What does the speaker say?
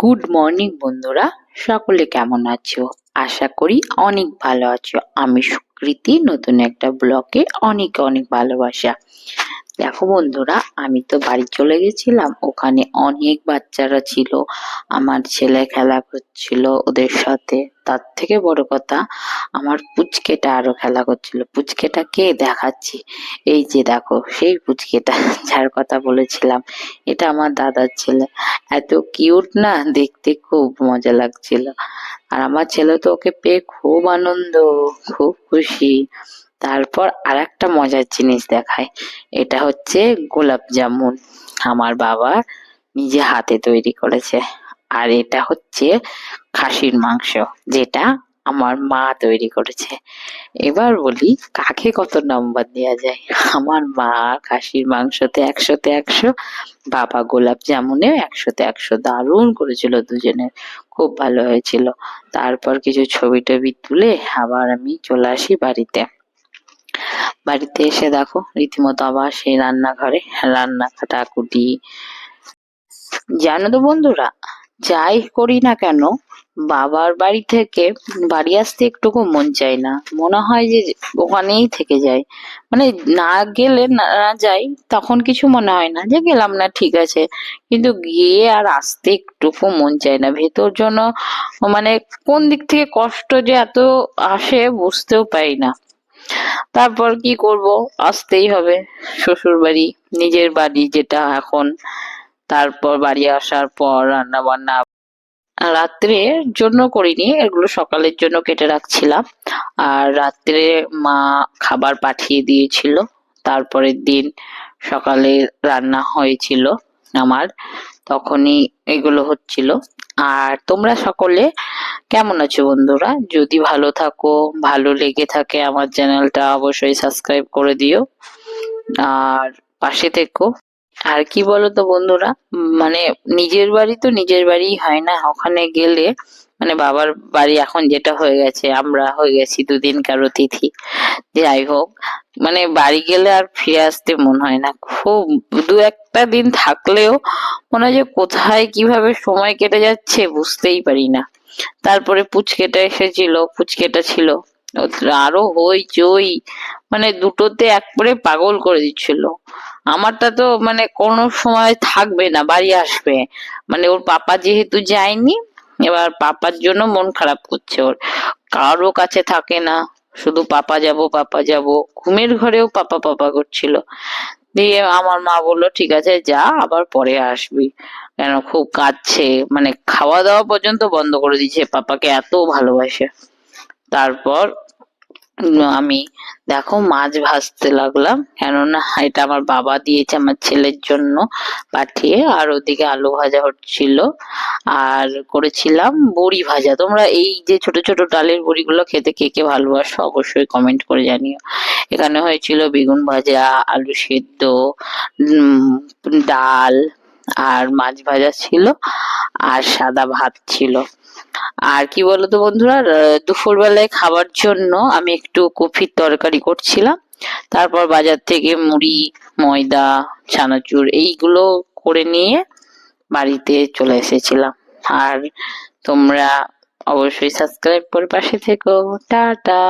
Good morning বন্ধুরা। সকলে কেমন আছো? আশা করি অনেক ভালো আছো। আমি সুকৃতি, নতুন একটা ব্লকে অনেক অনেক ভালোবাসা। দেখো বন্ধুরা, আমি তো বাড়ি চলে গেছিলাম। ওখানে অনেক বাচ্চারা ছিল। আমার ছেলে খেলা করছিল ওদের সাথে। তার থেকে বড় কথা, আমার পুচকেটা আরও খেলা করছিল। পুচকেটা কে দেখাচ্ছি? এই যে দেখো, সেই পুচকেটা, যার কথা বলেছিলাম। এটা আমার দাদার ছেলে। এত কিউট না, দেখতে খুব মজা লাগছিল। আর আমার ছেলে তো ওকে পেয়ে খুব আনন্দ, খুব খুশি। তারপর আর একটা মজার জিনিস দেখায়। এটা হচ্ছে গোলাপ জামুন। আমার বাবা নিজে হাতে তৈরি করেছে। আর এটা হচ্ছে খাসির মাংস, যেটা আমার মা তৈরি করেছে। এবার বলি, কাকে কত নম্বর দেওয়া যায়? আমার মা খাসির মাংসতে একশোতে একশো, বাবা গোলাপ জামুনে একশোতে একশো। দারুণ করেছিল দুজনের। খুব ভালো হয়েছিল। তারপর কিছু ছবি টবি তুলে আবার আমি চলে আসি বাড়িতে। বাড়িতে এসে দেখো, রীতিমতো আবার সেই রান্নাঘরে রান্না কাটাকুটি জানো তো বন্ধুরা, যাই করি না কেন, বাবার বাড়ি থেকে বাড়ি আসতে একটুকু মন চায় না। মনে হয় যে ওখানেই থেকে যাই মানে না গেলে না যাই তখন কিছু মনে হয় না যে গেলাম না, ঠিক আছে। কিন্তু গিয়ে আর আসতে একটুকু মন চায় না। ভেতর জন্য মানে কোন দিক থেকে কষ্ট যে এত আসে বুঝতেও পারি না। তারপর কি করব? আসতেই হবে। শ্বশুর বাড়ি নিজের বাড়ি যেটা এখন। তারপর বাড়ি আসার পর রান্না বান্না রাত্রে জন্য করিনি, এগুলো সকালের জন্য কেটে রাখছিলাম। আর রাত্রে মা খাবার পাঠিয়ে দিয়েছিল। তারপরের দিন সকালে রান্না হয়েছিল আমার। তখনই এগুলো হচ্ছিল। আর তোমরা সকলে কেমন আছো বন্ধুরা? যদি ভালো থাকো, ভালো লেগে থাকে আমার চ্যানেলটা, অবশ্যই সাবস্ক্রাইব করে দিও। আর পাশে থেকো। আর কি বলতো বন্ধুরা মানে নিজের বাড়ি তো নিজের বাড়ি হয় না। ওখানে গেলে মানে বাবার বাড়ি এখন যেটা হয়ে গেছে, আমরা হয়ে গেছি দুদিন কারও তিথি যাই হোক মানে বাড়ি গেলে আর ফিরে আসতে মন হয় না। খুব দু একটা দিন থাকলেও মনে হয় যে কোথায় কীভাবে সময় কেটে যাচ্ছে বুঝতেই পারি না। তারপরে পুচকেটা এসেছিল, পুচকেটা ছিল। আরও হই চই মানে দুটোতে একবারে পাগল করে দিচ্ছিল। আমারটা তো মানে কোনো সময় থাকবে না, বাড়ি আসবে। মানে ওর পাপা যেহেতু যায়নি, এবার পাপার জন্য মন খারাপ করছে ওর। কারও কাছে থাকে না, শুধু পাপা যাব পাপা যাব। ঘুমের ঘরেও পাপা পাপা করছিল। দিয়ে আমার মা বলল, ঠিক আছে, যা, আবার পরে আসবি। কেন, খুব কাঁদছে। মানে খাওয়া দাওয়া পর্যন্ত বন্ধ করে দিয়েছে পাপাকে, এত ভালোবাসে। তারপর আমি দেখো মাছ ভাজতে লাগলাম, কেননা এটা আমার বাবা দিয়েছে আমার ছেলের জন্য পাঠিয়ে, আর ওদিকে আলু ভাজা হচ্ছিল, আর করেছিলাম বড়ি ভাজা। তোমরা এই যে ছোট ছোট ডালের বড়িগুলো খেতে কে কে ভালোবাসো অবশ্যই কমেন্ট করে জানিও। এখানে হয়েছিল বেগুন ভাজা, আলু সেদ্ধ ডাল, আর মাছ ভাজা ছিল। আর সাদা ভাত ছিল। আর কি বলতো বন্ধুরা দুপুর বেলায় খাবার জন্য আমি একটু কফির তরকারি করছিলাম। তারপর বাজার থেকে মুড়ি, ময়দা চানাচুর এইগুলো করে নিয়ে বাড়িতে চলে এসেছিলাম। আর তোমরা অবশ্যই সাবস্ক্রাইব করে পাশে থেকো। টাটা!